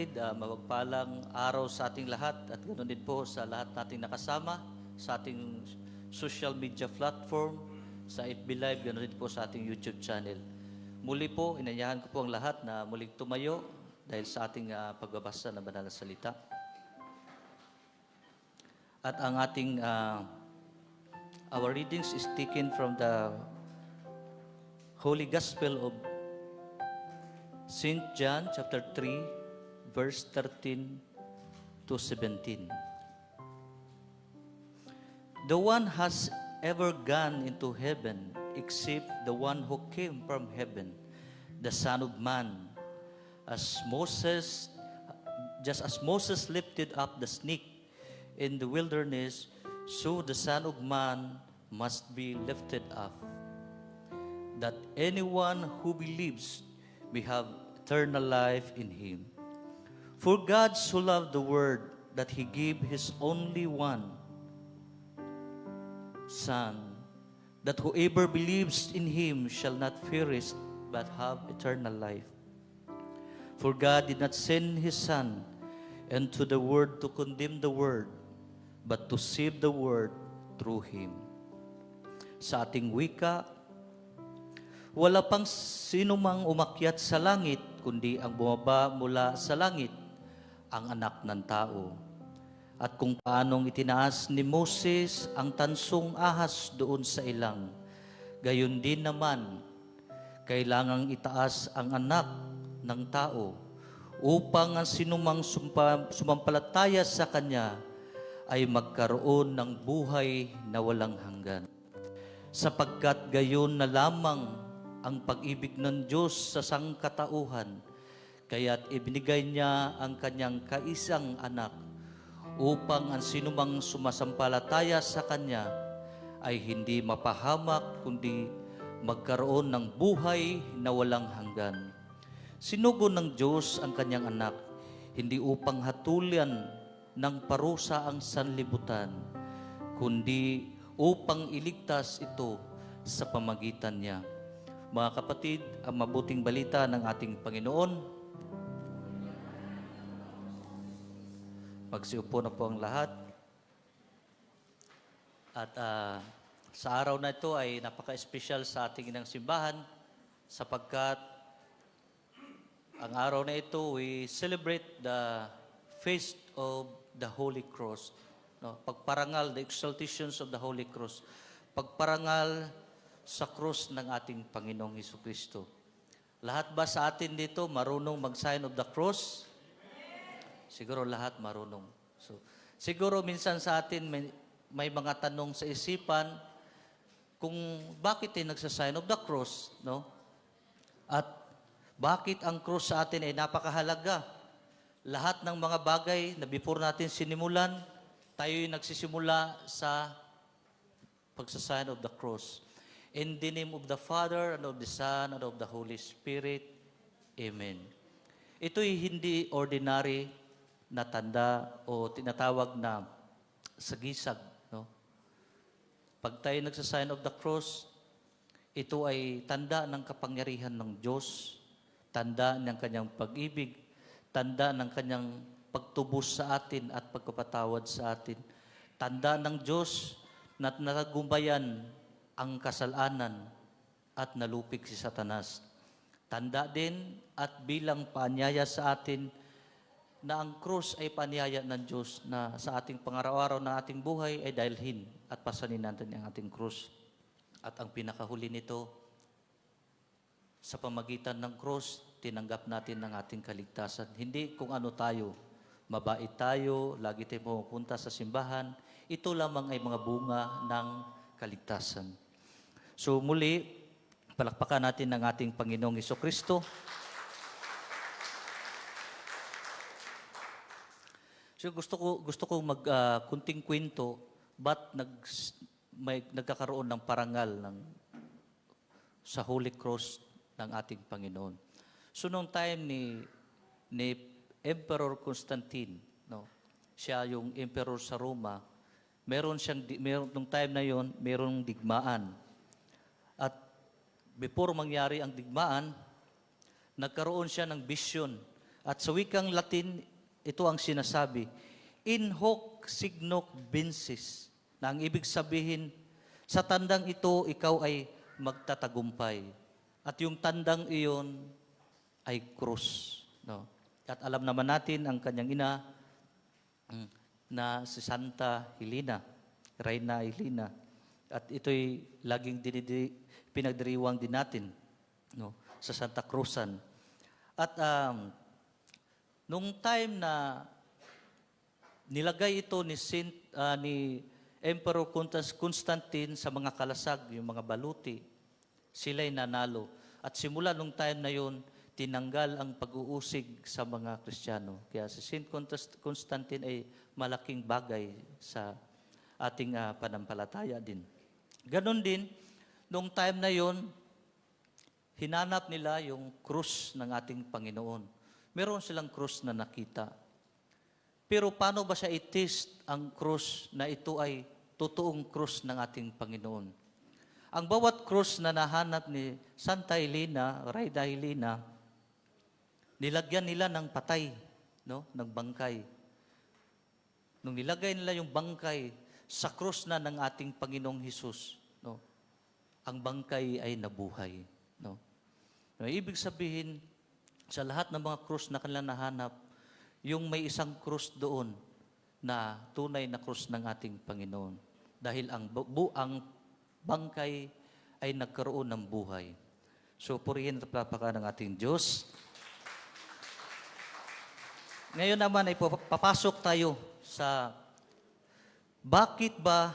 Kapatid, uh, mapagpalang araw sa ating lahat at ganoon din po sa lahat nating nakasama sa ating social media platform, sa FB Live, ganoon din po sa ating YouTube channel. Muli po, inanyahan ko po ang lahat na muling tumayo dahil sa ating ah, pagbabasa ng banal na salita. At ang ating ah, our readings is taken from the Holy Gospel of St. John chapter 3 verse 13 to 17. The one has ever gone into heaven except the one who came from heaven, the Son of Man. As Moses, just as Moses lifted up the snake in the wilderness, so the Son of Man must be lifted up that anyone who believes may have eternal life in him. For God so loved the world that he gave his only one Son, that whoever believes in him shall not perish but have eternal life. For God did not send his Son into the world to condemn the world, but to save the world through him. Sa ating wika, wala pang sino mang umakyat sa langit, kundi ang bumaba mula sa langit, ang anak ng tao. At kung paanong itinaas ni Moses ang tansong ahas doon sa ilang, gayon din naman, kailangang itaas ang anak ng tao upang ang sinumang sumpa, sumampalataya sa Kanya ay magkaroon ng buhay na walang hanggan sapagkat gayon na lamang ang pag-ibig ng Diyos sa sangkatauhan, kaya't ibinigay niya ang kanyang kaisang anak upang ang sinumang sumasampalataya sa kanya ay hindi mapahamak kundi magkaroon ng buhay na walang hanggan. Sinugo ng Diyos ang kanyang anak, hindi upang hatulan ng parusa ang sanlibutan, kundi upang iligtas ito sa pamagitan niya. Mga kapatid, ang mabuting balita ng ating Panginoon, magsiupo na po ang lahat. At ah, sa araw na ito ay napaka-espesyal sa ating inang simbahan sapagkat ang araw na ito, we celebrate the feast of the Holy Cross. No, pagparangal, the exaltations of the Holy Cross. Pagparangal sa cross ng ating Panginoong Heso Kristo. Lahat ba sa atin dito marunong mag-sign of the cross? Siguro lahat marunong. So, siguro minsan sa atin may, may mga tanong sa isipan kung bakit tayo nagsa-sign of the cross, no? At bakit ang cross sa atin ay napakahalaga? Lahat ng mga bagay na before natin sinimulan, tayo yung nagsisimula sa pagsasign of the cross. In the name of the Father, and of the Son, and of the Holy Spirit. Amen. Ito'y hindi ordinary na tanda o tinatawag na sagisag. No? Pag tayo nagsasign of the cross, ito ay tanda ng kapangyarihan ng Diyos, tanda ng kanyang pag-ibig, tanda ng kanyang pagtubos sa atin at pagkapatawad sa atin. Tanda ng Diyos na natagumpayan ang kasalanan at nalupig si Satanas. Tanda din at bilang paanyaya sa atin na ang krus ay paanyaya ng Diyos na sa ating pangaraw-araw na ating buhay ay dalhin at pasanin natin ang ating krus. At ang pinakahuli nito, sa pamagitan ng krus, tinanggap natin ang ating kaligtasan. Hindi kung ano tayo, mabait tayo, lagi tayo pumupunta sa simbahan, ito lamang ay mga bunga ng kaligtasan. So muli, palakpakan natin ng ating Panginoong Heso Kristo. So gusto ko gusto ko mag ah, kunting kwento ba't nag may nagkakaroon ng parangal ng sa Holy Cross ng ating Panginoon. So nung time ni ni Emperor Constantine, no. Siya yung emperor sa Roma. Meron siyang meron nung time na yon, merong digmaan. At before mangyari ang digmaan, nagkaroon siya ng vision At sa wikang Latin, ito ang sinasabi, in hoc signo vinces, na ang ibig sabihin, sa tandang ito, ikaw ay magtatagumpay. At yung tandang iyon ay krus. No? At alam naman natin ang kanyang ina mm, na si Santa Helena, Reina Helena. At ito'y laging dinidi, pinagdiriwang din natin no, sa Santa Cruzan. At um, nung time na nilagay ito ni Saint ah, ni Emperor Constantine sa mga kalasag, yung mga baluti, sila'y nanalo. At simula nung time na yon, tinanggal ang pag-uusig sa mga Kristiyano. Kaya si Saint Constantine ay malaking bagay sa ating ah, panampalataya din. Ganon din, nung time na yon, hinanap nila yung krus ng ating Panginoon. Meron silang krus na nakita. Pero paano ba siya i-test ang krus na ito ay totoong krus ng ating Panginoon? Ang bawat krus na nahanap ni Santa Helena, Raida Helena, nilagyan nila ng patay, no? ng bangkay. Nung nilagay nila yung bangkay sa krus na ng ating Panginoong Hesus, no? ang bangkay ay nabuhay. No? No, ibig sabihin, sa lahat ng mga krus na kanilang nahanap, yung may isang krus doon na tunay na krus ng ating Panginoon. Dahil ang, bu- ang bangkay ay nagkaroon ng buhay. So, purihin at papaka ng ating Diyos. Ngayon naman ay pap- papasok tayo sa bakit ba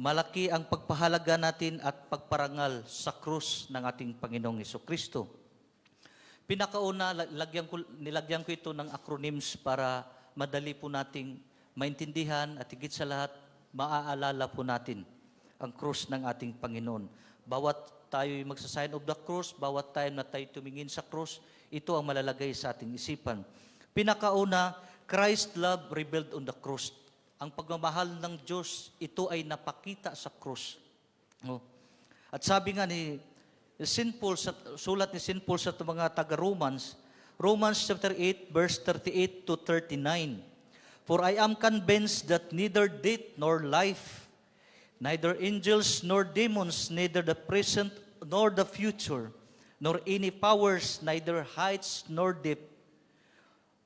malaki ang pagpahalaga natin at pagparangal sa krus ng ating Panginoong Kristo? Pinakauna, la- lagyan ko, nilagyan ko ito ng acronyms para madali po nating maintindihan at higit sa lahat, maaalala po natin ang krus ng ating Panginoon. Bawat tayo magsasign of the cross, bawat time na tayo tumingin sa krus, ito ang malalagay sa ating isipan. Pinakauna, Christ love revealed on the cross. Ang pagmamahal ng Diyos, ito ay napakita sa krus. Oh. At sabi nga ni St. Paul, sa, sulat ni St. Paul sa mga taga-Romans, Romans chapter 8, verse 38 to 39. For I am convinced that neither death nor life, neither angels nor demons, neither the present nor the future, nor any powers, neither heights nor depth,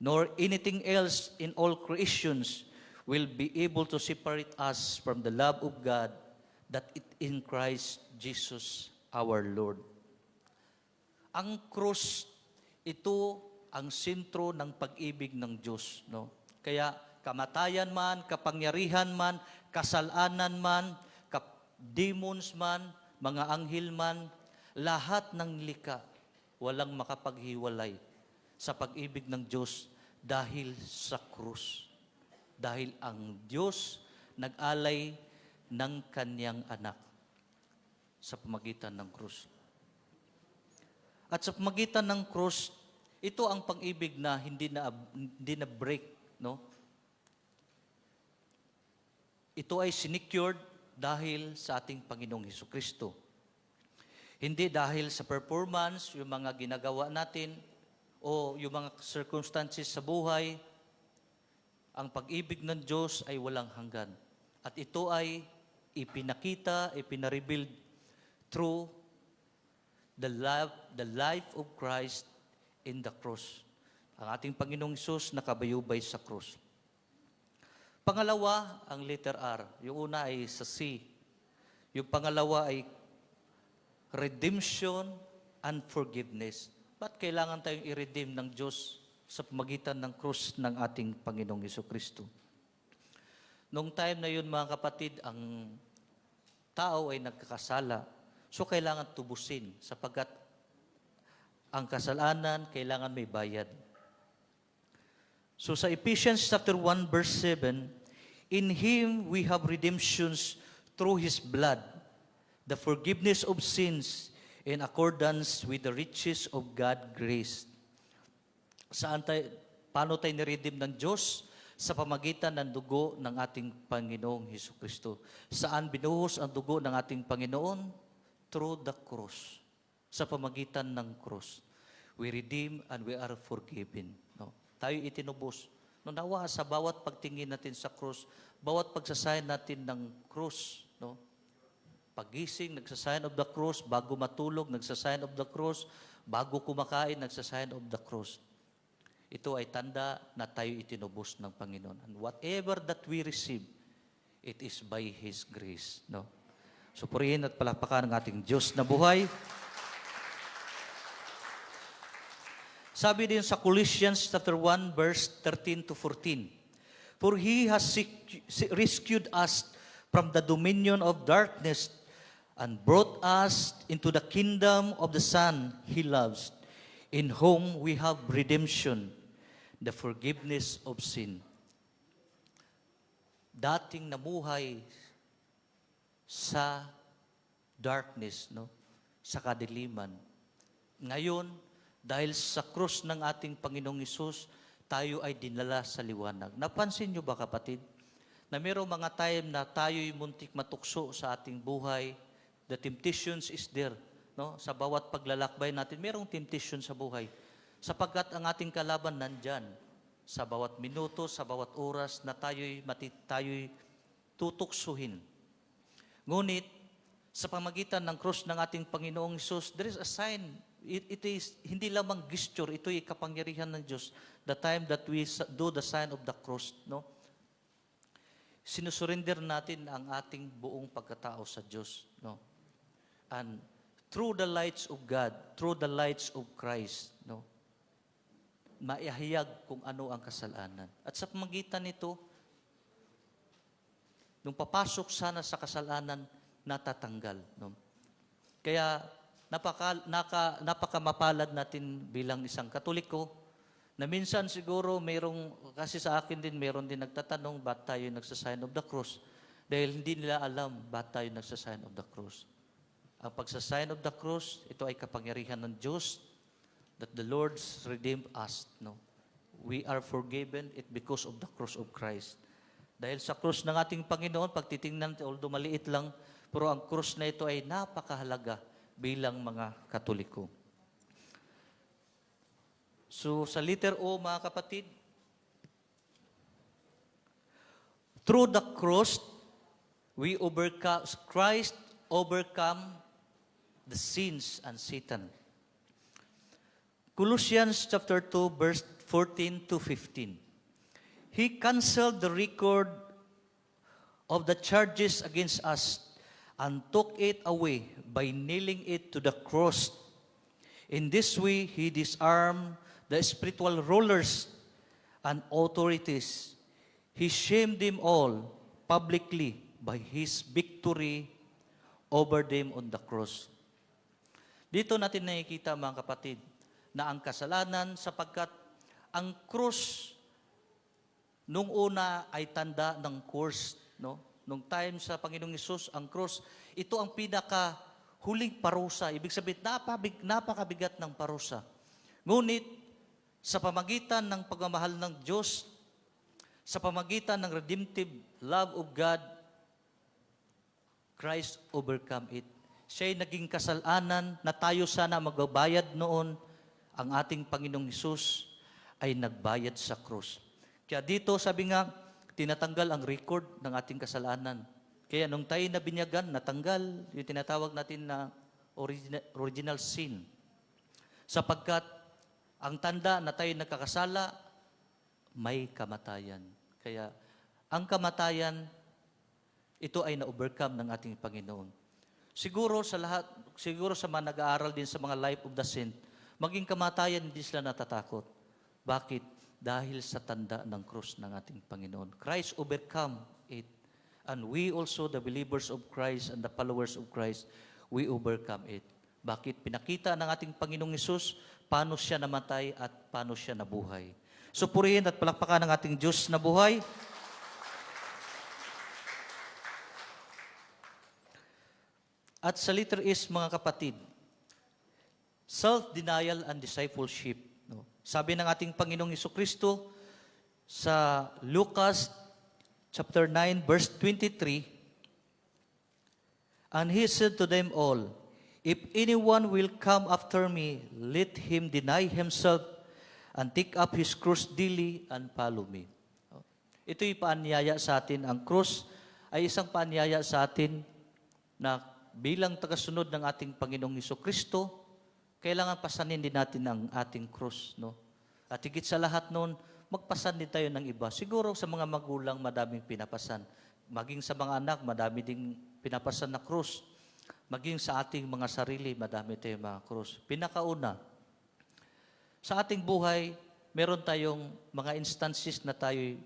nor anything else in all creations will be able to separate us from the love of God that it in Christ Jesus our Lord. Ang krus, ito ang sentro ng pag-ibig ng Diyos. No? Kaya kamatayan man, kapangyarihan man, kasalanan man, kap- demons man, mga anghel man, lahat ng lika, walang makapaghiwalay sa pag-ibig ng Diyos dahil sa krus. Dahil ang Diyos nag-alay ng kanyang anak sa pamagitan ng krus. At sa pamagitan ng krus, ito ang pang-ibig na hindi na hindi na break, no? Ito ay sinicured dahil sa ating Panginoong Heso Kristo. Hindi dahil sa performance, yung mga ginagawa natin, o yung mga circumstances sa buhay, ang pag-ibig ng Diyos ay walang hanggan. At ito ay ipinakita, ipinarebuild through the love, the life of Christ in the cross. Ang ating Panginoong Isus nakabayubay sa cross. Pangalawa, ang letter R. Yung una ay sa C. Yung pangalawa ay redemption and forgiveness. Ba't kailangan tayong i-redeem ng Diyos sa pamagitan ng krus ng ating Panginoong Heso Kristo? Nung time na yun, mga kapatid, ang tao ay nagkakasala. So, kailangan tubusin sapagkat ang kasalanan, kailangan may bayad. So sa Ephesians chapter 1 verse 7, in him we have redemptions through his blood, the forgiveness of sins in accordance with the riches of God grace. Saan tayo, paano tayo niredeem ng Diyos? Sa pamagitan ng dugo ng ating Panginoong Heso Kristo. Saan binuhos ang dugo ng ating Panginoon? Through the cross. Sa pamagitan ng cross. We redeem and we are forgiven. No? Tayo itinubos. No, nawa sa bawat pagtingin natin sa krus, bawat pagsasayan natin ng krus, no? Pagising, nagsasign of the cross. Bago matulog, nagsasign of the cross. Bago kumakain, nagsasign of the cross. Ito ay tanda na tayo itinubos ng Panginoon. And whatever that we receive, it is by His grace. No? So purihin at palakpakan ng ating Diyos na buhay. Sabi din sa Colossians chapter 1 verse 13 to 14. For he has rescued us from the dominion of darkness and brought us into the kingdom of the Son he loves, in whom we have redemption, the forgiveness of sin. Dating namuhay sa darkness, no? Sa kadiliman. Ngayon, dahil sa krus ng ating Panginoong Isus, tayo ay dinala sa liwanag. Napansin nyo ba kapatid? Na mayroong mga time na tayo'y muntik matukso sa ating buhay. The temptations is there. No? Sa bawat paglalakbay natin, mayroong temptation sa buhay. Sapagkat ang ating kalaban nandyan. Sa bawat minuto, sa bawat oras na tayo'y, mati, tayo'y tutuksuhin. Ngunit, sa pamagitan ng cross ng ating Panginoong Isus, there is a sign. It, it is hindi lamang gesture, ito ay kapangyarihan ng Diyos. The time that we do the sign of the cross, no? Sinusurrender natin ang ating buong pagkatao sa Diyos, no? And through the lights of God, through the lights of Christ, no? Maihayag kung ano ang kasalanan. At sa pamagitan nito, nung papasok sana sa kasalanan, natatanggal. No? Kaya napaka, naka, napaka mapalad natin bilang isang katoliko na minsan siguro mayroong, kasi sa akin din, mayroon din nagtatanong, ba't tayo nagsasign of the cross? Dahil hindi nila alam, ba't tayo nagsasign of the cross? Ang pagsasign of the cross, ito ay kapangyarihan ng Diyos that the Lord's redeemed us. No? We are forgiven it because of the cross of Christ. Dahil sa krus ng ating Panginoon, pag titingnan natin, although maliit lang, pero ang krus na ito ay napakahalaga bilang mga Katoliko. So sa letter O, mga kapatid, through the cross, we overcome, Christ overcome the sins and Satan. Colossians chapter 2, verse 14 to 15. He canceled the record of the charges against us and took it away by nailing it to the cross. In this way, he disarmed the spiritual rulers and authorities. He shamed them all publicly by his victory over them on the cross. Dito natin nakikita mga kapatid na ang kasalanan sapagkat ang krus nung una ay tanda ng course, no? Nung time sa Panginoong Isus, ang cross, ito ang pinaka huling parusa. Ibig sabihin, napabig, napakabigat ng parusa. Ngunit, sa pamagitan ng pagmamahal ng Diyos, sa pamagitan ng redemptive love of God, Christ overcome it. Siya'y naging kasalanan na tayo sana magbabayad noon. Ang ating Panginoong Isus ay nagbayad sa krus. Kaya dito sabi nga, tinatanggal ang record ng ating kasalanan. Kaya nung tayo na binyagan, natanggal yung tinatawag natin na original, original sin. Sapagkat ang tanda na tayo nagkakasala, may kamatayan. Kaya ang kamatayan, ito ay na-overcome ng ating Panginoon. Siguro sa lahat, siguro sa mga nag-aaral din sa mga life of the saint, maging kamatayan hindi sila natatakot. Bakit? Dahil sa tanda ng krus ng ating Panginoon. Christ overcome it. And we also, the believers of Christ and the followers of Christ, we overcome it. Bakit? Pinakita ng ating Panginoong Isus paano siya namatay at paano siya nabuhay. So purihin at palakpakan ng ating Diyos na buhay. At sa letter is, mga kapatid, self-denial and discipleship. No? Sabi ng ating Panginoong Iso Kristo sa Lucas chapter 9 verse 23, And he said to them all, If anyone will come after me, let him deny himself and take up his cross daily and follow me. Ito'y paanyaya sa atin. Ang cross ay isang paanyaya sa atin na bilang tagasunod ng ating Panginoong Heso Kristo, kailangan pasanin din natin ang ating cross. No? At higit sa lahat noon, magpasan din tayo ng iba. Siguro sa mga magulang, madaming pinapasan. Maging sa mga anak, madami ding pinapasan na cross. Maging sa ating mga sarili, madami tayong mga cross. Pinakauna, sa ating buhay, meron tayong mga instances na tayo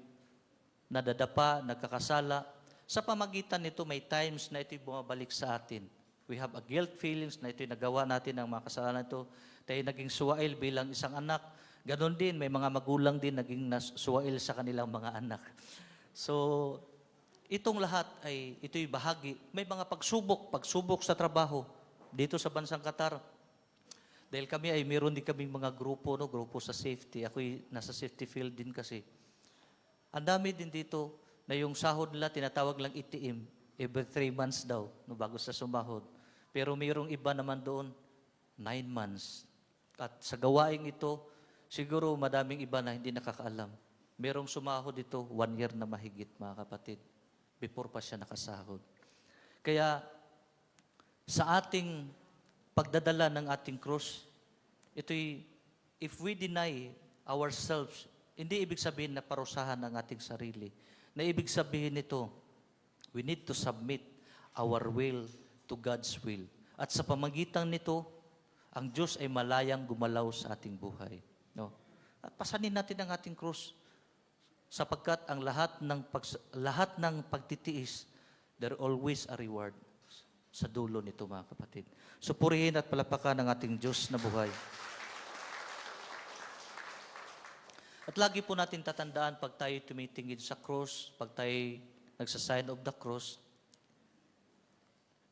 nadadapa, nagkakasala. Sa pamagitan nito, may times na ito'y bumabalik sa atin. We have a guilt feelings na ito'y nagawa natin ng mga kasalanan ito. Tayo naging suwail bilang isang anak. Ganon din, may mga magulang din naging suwail sa kanilang mga anak. So, itong lahat ay ito'y bahagi. May mga pagsubok, pagsubok sa trabaho. Dito sa bansang Qatar, dahil kami ay meron din kaming mga grupo, no, grupo sa safety. Ako'y nasa safety field din kasi. Ang dami din dito na yung sahod nila tinatawag lang itiim. Every three months daw, no, bago sa sumahod. Pero mayroong iba naman doon, nine months. At sa gawaing ito, siguro madaming iba na hindi nakakaalam. Merong sumahod ito, one year na mahigit, mga kapatid. Before pa siya nakasahod. Kaya, sa ating pagdadala ng ating cross, ito'y, if we deny ourselves, hindi ibig sabihin na parusahan ang ating sarili. Na ibig sabihin nito, we need to submit our will to God's will. At sa pamagitan nito, ang Diyos ay malayang gumalaw sa ating buhay. No? At pasanin natin ang ating cross sapagkat ang lahat ng pags- lahat ng pagtitiis there always a reward sa dulo nito mga kapatid. So purihin at palapakan ng ating Diyos na buhay. At lagi po natin tatandaan pag tayo tumitingin sa cross, pag tayo nagsasign of the cross,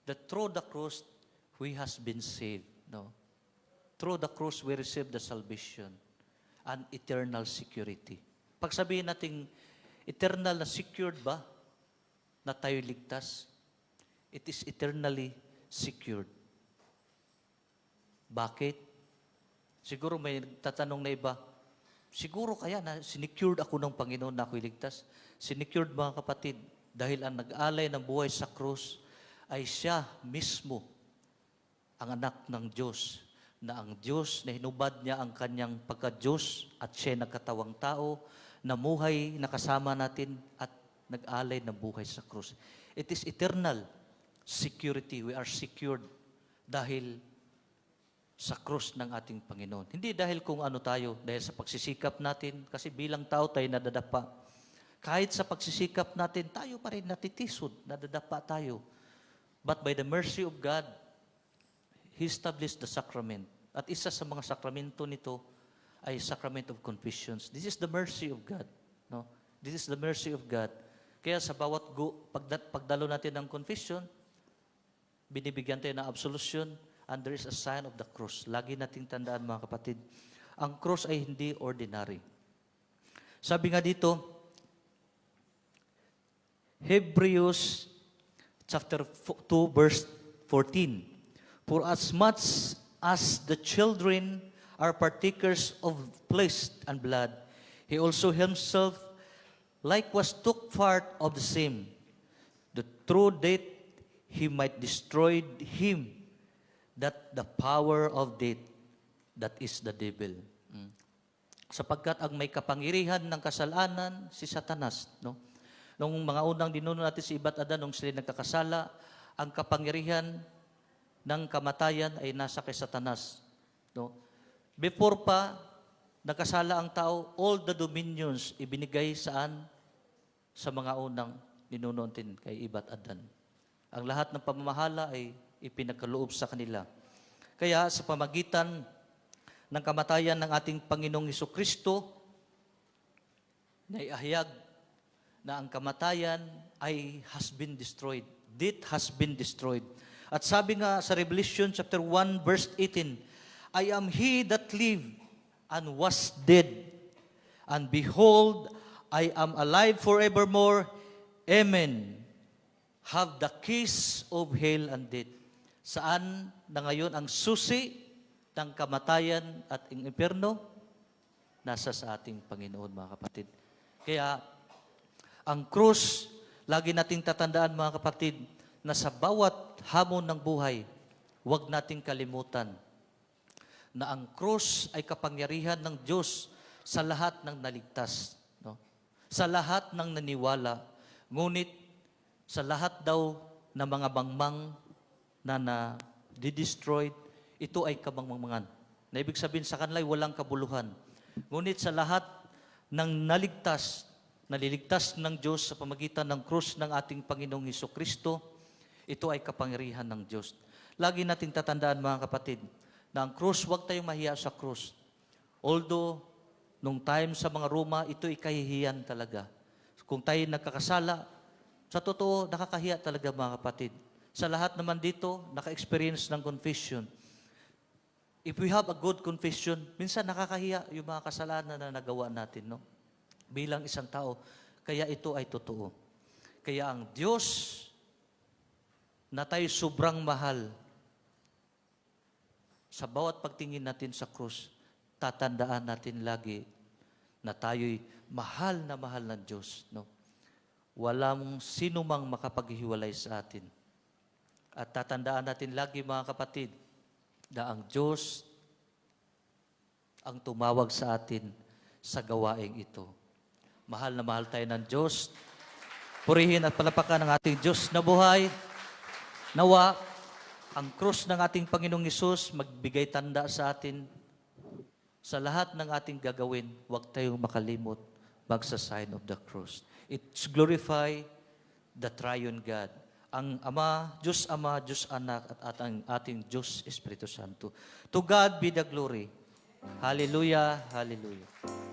that through the cross, we has been saved. No? Through the cross, we receive the salvation and eternal security. Pag sabihin natin, eternal na secured ba na tayo ligtas? It is eternally secured. Bakit? Siguro may tatanong na iba, siguro kaya na sinecured ako ng Panginoon na ako'y ligtas. Sinecured mga kapatid, dahil ang nag-alay ng buhay sa krus ay siya mismo ang anak ng Diyos na ang Diyos na hinubad niya ang kanyang pagka-Diyos at siya nagkatawang tao, namuhay, nakasama natin at nag-alay ng buhay sa krus. It is eternal security. We are secured dahil sa krus ng ating Panginoon. Hindi dahil kung ano tayo, dahil sa pagsisikap natin, kasi bilang tao tayo nadadapa. Kahit sa pagsisikap natin, tayo pa rin natitisod, nadadapa tayo. But by the mercy of God, He established the sacrament. At isa sa mga sakramento nito ay sacrament of confessions. This is the mercy of God. No? This is the mercy of God. Kaya sa bawat go, pagda, pagdalo natin ng confession, binibigyan tayo ng absolution, and there is a sign of the cross. Lagi nating tandaan mga kapatid, ang cross ay hindi ordinary. Sabi nga dito, Hebrews chapter 2 verse 14. For as much as the children are partakers of flesh and blood, he also himself likewise took part of the same, the true death he might destroy him that the power of death that is the devil. Mm. Sapagkat ang may kapangyarihan ng kasalanan si Satanas, no? Nung mga unang dinuno natin si Ibat Adan nung sila nagkakasala, ang kapangyarihan ng kamatayan ay nasa kay Satanas, no? Before pa nagkasala ang tao, all the dominions ibinigay saan sa mga unang ninuno natin kay Ibat Adan. Ang lahat ng pamamahala ay ipinagkaloob sa kanila. Kaya sa pamagitan ng kamatayan ng ating Panginoong Kristo, naiahayag na ang kamatayan ay has been destroyed. Death has been destroyed. At sabi nga sa Revelation chapter 1 verse 18, I am he that lived and was dead. And behold, I am alive forevermore. Amen have the keys of hell and death. Saan na ngayon ang susi ng kamatayan at ang impyerno nasa sa ating Panginoon, mga kapatid. Kaya, ang krus, lagi nating tatandaan, mga kapatid, na sa bawat hamon ng buhay, huwag nating kalimutan na ang krus ay kapangyarihan ng Diyos sa lahat ng naligtas. No? Sa lahat ng naniwala. Ngunit sa lahat daw ng mga bangmang na na-destroyed, ito ay kabangmangan. Na ibig sabihin sa kanila ay walang kabuluhan. Ngunit sa lahat ng naligtas, naliligtas ng Diyos sa pamagitan ng krus ng ating Panginoong Heso Kristo, ito ay kapangyarihan ng Diyos. Lagi nating tatandaan mga kapatid, na ang krus, huwag tayong mahiya sa krus. Although, nung time sa mga Roma, ito ay kahihiyan talaga. Kung tayo nagkakasala, sa totoo, nakakahiya talaga mga kapatid. Sa lahat naman dito, naka-experience ng confession. If we have a good confession, minsan nakakahiya yung mga kasalanan na nagawa natin, no? Bilang isang tao. Kaya ito ay totoo. Kaya ang Diyos na tayo sobrang mahal, sa bawat pagtingin natin sa krus, tatandaan natin lagi na tayo'y mahal na mahal ng Diyos. No? Walang sino mang makapaghiwalay sa atin. At tatandaan natin lagi mga kapatid, na ang Diyos ang tumawag sa atin sa gawaing ito. Mahal na mahal tayo ng Diyos. Purihin at palapakan ng ating Diyos na buhay. Nawa, ang krus ng ating Panginoong Isus magbigay tanda sa atin sa lahat ng ating gagawin, huwag tayong makalimot magsa sign of the cross. It's glorify the triune God. Ang Ama, Diyos Ama, Diyos Anak, at ating, ating Diyos Espiritu Santo. To God be the glory. Hallelujah, hallelujah.